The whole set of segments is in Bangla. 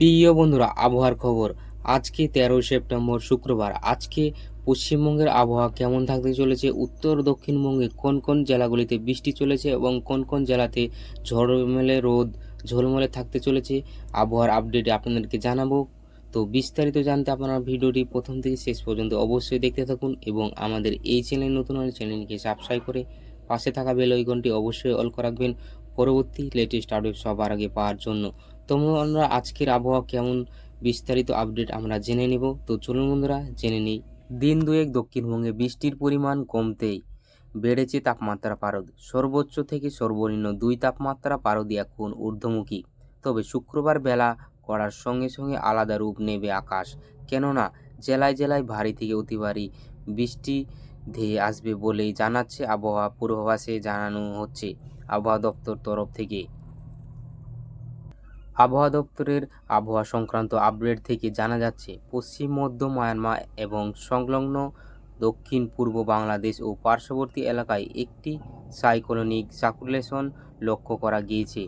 প্রিয় বন্ধুরা, আবহাওয়ার খবর। আজকে তেরোই সেপ্টেম্বর, শুক্রবার। আজকে পশ্চিমবঙ্গের আবহাওয়া কেমন থাকতে চলেছে? উত্তর দক্ষিণবঙ্গে কোন কোন জেলাগুলিতে বৃষ্টি চলেছে এবং কোন কোন জেলাতে ঝড়মেলে রোদ, ঝলমলে থাকতে চলেছে? আবহাওয়ার আপডেটে আপনাদেরকে জানাব। তো বিস্তারিত জানতে আপনারা ভিডিওটি প্রথম থেকে শেষ পর্যন্ত অবশ্যই দেখতে থাকুন এবং আমাদের এই চ্যানেল নতুন হলে চ্যানেলকে সাবস্ক্রাইব করে পাশে থাকা বেল আইকনটি অবশ্যই অল রাখবেন। পরবর্তী লেটেস্ট আপডেট সবার আগে পাওয়ার জন্য। তো আমরা আজকের আবহাওয়া কেমন? বিস্তারিত আপডেট আমরা জেনে নেব। তো চলুন বন্ধুরা, জেনে নিই। দিন দুয়েক দক্ষিণবঙ্গে বৃষ্টির পরিমাণ কমতেই বেড়েছে তাপমাত্রা পারদ। সর্বোচ্চ থেকে সর্বনিম্ন দুই তাপমাত্রা পারদ এখন ঊর্ধ্বমুখী। তবে শুক্রবার বেলা করার সঙ্গে সঙ্গে আলাদা রূপ নেবে আকাশ। কেননা, জেলায় জেলায় ভারী থেকে অতি ভারী বৃষ্টি ধেয়ে আসবে বলেই জানাচ্ছে আবহাওয়া পূর্বাভাসে জানানো হচ্ছে। আবহাওয়া দপ্তর তরফ থেকে। আবহাওয়া দপ্তরের আবহাওয়া সংক্রান্ত আপডেট থেকে জানা যাচ্ছে, পশ্চিম, মধ্য মায়ানমার এবং সংলগ্ন দক্ষিণ, পূর্ব বাংলাদেশ ও পার্শ্ববর্তী এলাকায় একটি সাইক্লোনিক সার্কুলেশন লক্ষ্য করা গিয়েছে।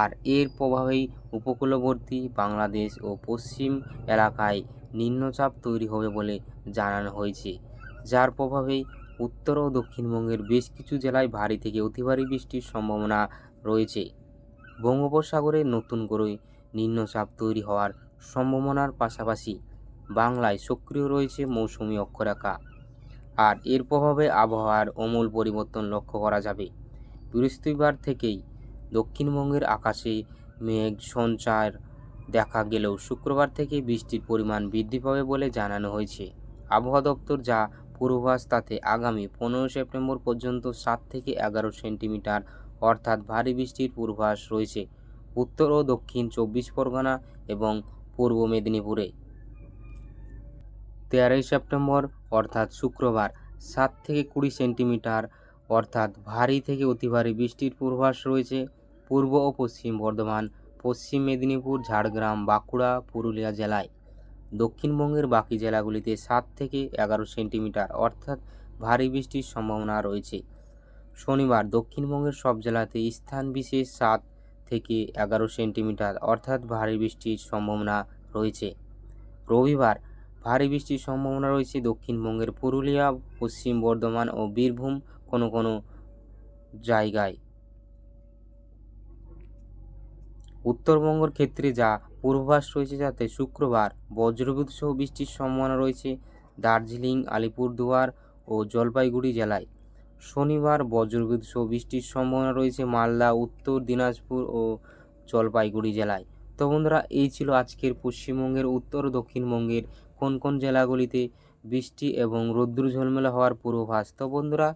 আর এর প্রভাবেই উপকূলবর্তী বাংলাদেশ ও পশ্চিম এলাকায় নিম্নচাপ তৈরি হবে বলে জানানো হয়েছে, যার প্রভাবেই উত্তর ও দক্ষিণবঙ্গের বেশ কিছু জেলায় ভারী থেকে অতি ভারী বৃষ্টির সম্ভাবনা রয়েছে। বঙ্গোপসাগরে নতুন করে নিম্নচাপ তৈরি হওয়ার সম্ভাবনার পাশাপাশি বাংলায় সক্রিয় রয়েছে মৌসুমি অক্ষরেখা। আর এর প্রভাবে আবহাওয়ার অমূল পরিবর্তন লক্ষ্য করা যাবে। বৃহস্পতিবার থেকেই দক্ষিণবঙ্গের আকাশে মেঘ সঞ্চার দেখা গেলেও শুক্রবার থেকে বৃষ্টির পরিমাণ বৃদ্ধি পাবে বলে জানানো হয়েছে। আবহাওয়া দপ্তর যা পূর্বাভাস তাতে আগামী পনেরো সেপ্টেম্বর পর্যন্ত সাত থেকে এগারো সেন্টিমিটার অর্থাৎ ভারী বৃষ্টির পূর্বাভাস রয়েছে। উত্তর ও দক্ষিণ চব্বিশ পরগনা এবং পূর্ব মেদিনীপুরে। তেরোই সেপ্টেম্বর অর্থাৎ শুক্রবার সাত থেকে কুড়ি সেন্টিমিটার অর্থাৎ ভারী থেকে অতি ভারী বৃষ্টির পূর্বাভাস রয়েছে। পূর্ব ও পশ্চিম বর্ধমান, পশ্চিম মেদিনীপুর, ঝাড়গ্রাম, বাঁকুড়া, পুরুলিয়া জেলায়। দক্ষিণবঙ্গের বাকি জেলাগুলিতে সাত থেকে এগারো সেন্টিমিটার, অর্থাৎ ভারী বৃষ্টির সম্ভাবনা রয়েছে। শনিবার দক্ষিণবঙ্গের সব জেলাতে স্থান বিশেষ সাত থেকে এগারো সেন্টিমিটার, অর্থাৎ ভারী বৃষ্টির সম্ভাবনা রয়েছে। রবিবার ভারী বৃষ্টির সম্ভাবনা রয়েছে দক্ষিণবঙ্গের পুরুলিয়া, পশ্চিম বর্ধমান ও বীরভূম কোনো কোনো জায়গায়। উত্তরবঙ্গের ক্ষেত্রে যা পূর্বাভাস রয়েছে যাতে শুক্রবার বজ্রবিদ্যুৎ সহ বৃষ্টির সম্ভাবনা রয়েছে দার্জিলিং, আলিপুরদুয়ার ও জলপাইগুড়ি জেলায়। শনিবার বজ্রবিদ্যুৎ সহ বৃষ্টির সম্ভাবনা রয়েছে মালদা, উত্তর দিনাজপুর ও জলপাইগুড়ি জেলায়। তো বন্ধুরা, এই ছিল আজকের পশ্চিমবঙ্গের, উত্তর দক্ষিণবঙ্গের কোন কোন জেলাগুলিতে বৃষ্টি এবং রৌদ্র ঝলমেলা হওয়ার পূর্বাভাস। তো বন্ধুরা,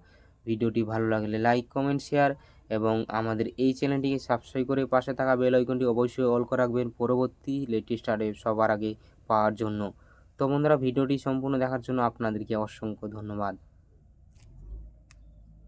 ভিডিওটি ভালো লাগলে লাইক, কমেন্ট, শেয়ার এবং আমাদের এই চ্যানেলটিকে সাবস্ক্রাইব করে পাশে থাকা বেল আইকনটি অবশ্যই অল করে রাখবেন পরবর্তী লেটেস্ট আপডেট সবার আগে পাওয়ার জন্য। তো বন্ধুরা, ভিডিওটি সম্পূর্ণ দেখার জন্য আপনাদেরকে অসংখ্য ধন্যবাদ।